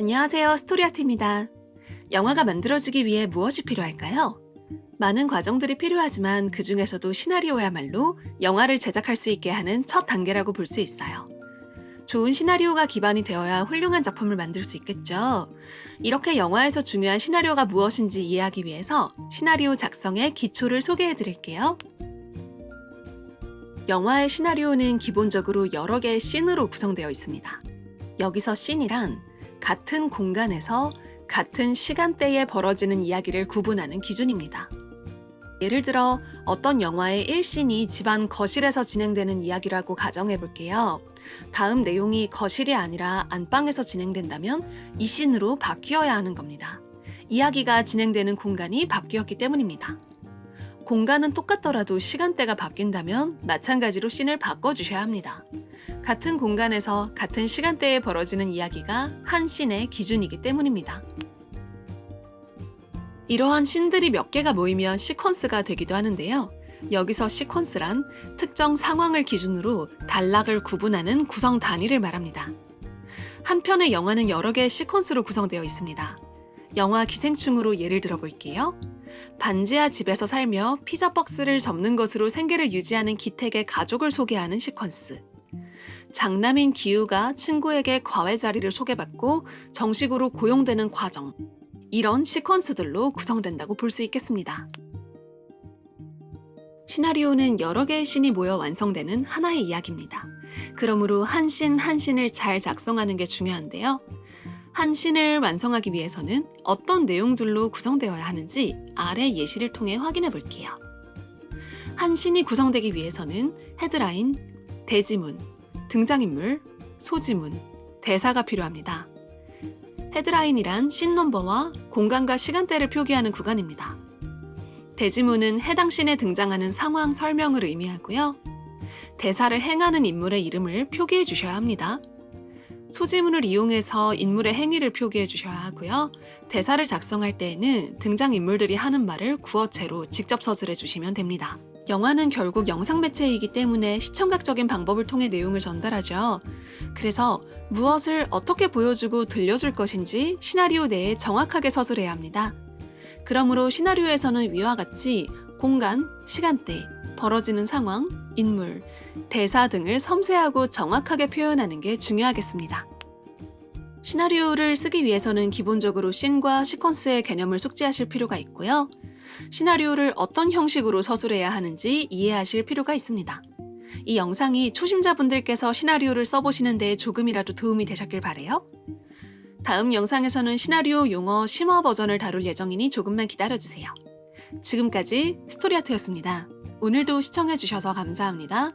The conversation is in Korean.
안녕하세요. 스토리아트입니다. 영화가 만들어지기 위해 무엇이 필요할까요? 많은 과정들이 필요하지만 그 중에서도 시나리오야말로 영화를 제작할 수 있게 하는 첫 단계라고 볼 수 있어요. 좋은 시나리오가 기반이 되어야 훌륭한 작품을 만들 수 있겠죠. 이렇게 영화에서 중요한 시나리오가 무엇인지 이해하기 위해서 시나리오 작성의 기초를 소개해 드릴게요. 영화의 시나리오는 기본적으로 여러 개의 씬으로 구성되어 있습니다. 여기서 씬이란 같은 공간에서 같은 시간대에 벌어지는 이야기를 구분하는 기준입니다. 예를 들어 어떤 영화의 1씬이 집안 거실에서 진행되는 이야기라고 가정해 볼게요. 다음 내용이 거실이 아니라 안방에서 진행된다면 이 씬으로 바뀌어야 하는 겁니다. 이야기가 진행되는 공간이 바뀌었기 때문입니다. 공간은 똑같더라도 시간대가 바뀐다면 마찬가지로 씬을 바꿔주셔야 합니다. 같은 공간에서 같은 시간대에 벌어지는 이야기가 한 씬의 기준이기 때문입니다. 이러한 씬들이 몇 개가 모이면 시퀀스가 되기도 하는데요. 여기서 시퀀스란 특정 상황을 기준으로 단락을 구분하는 구성 단위를 말합니다. 한 편의 영화는 여러 개의 시퀀스로 구성되어 있습니다. 영화 기생충으로 예를 들어 볼게요. 반지하 집에서 살며 피자 박스를 접는 것으로 생계를 유지하는 기택의 가족을 소개하는 시퀀스. 장남인 기우가 친구에게 과외 자리를 소개받고 정식으로 고용되는 과정. 이런 시퀀스들로 구성된다고 볼 수 있겠습니다. 시나리오는 여러 개의 씬이 모여 완성되는 하나의 이야기입니다. 그러므로 한씬한 씬을 잘 작성하는 게 중요한데요. 한 씬을 완성하기 위해서는 어떤 내용들로 구성되어야 하는지 아래 예시를 통해 확인해 볼게요. 한 씬이 구성되기 위해서는 헤드라인, 대지문, 등장인물, 소지문, 대사가 필요합니다. 헤드라인이란 씬 넘버와 공간과 시간대를 표기하는 구간입니다. 대지문은 해당 씬에 등장하는 상황 설명을 의미하고요. 대사를 행하는 인물의 이름을 표기해 주셔야 합니다. 소지문을 이용해서 인물의 행위를 표기해 주셔야 하고요. 대사를 작성할 때에는 등장인물들이 하는 말을 구어체로 직접 서술해 주시면 됩니다. 영화는 결국 영상 매체이기 때문에 시청각적인 방법을 통해 내용을 전달하죠. 그래서 무엇을 어떻게 보여주고 들려줄 것인지 시나리오 내에 정확하게 서술해야 합니다. 그러므로 시나리오에서는 위와 같이 공간, 시간대, 벌어지는 상황, 인물, 대사 등을 섬세하고 정확하게 표현하는 게 중요하겠습니다. 시나리오를 쓰기 위해서는 기본적으로 씬과 시퀀스의 개념을 숙지하실 필요가 있고요. 시나리오를 어떤 형식으로 서술해야 하는지 이해하실 필요가 있습니다. 이 영상이 초심자분들께서 시나리오를 써보시는 데 조금이라도 도움이 되셨길 바래요. 다음 영상에서는 시나리오 용어 심화 버전을 다룰 예정이니 조금만 기다려주세요. 지금까지 스토리아트였습니다. 오늘도 시청해주셔서 감사합니다.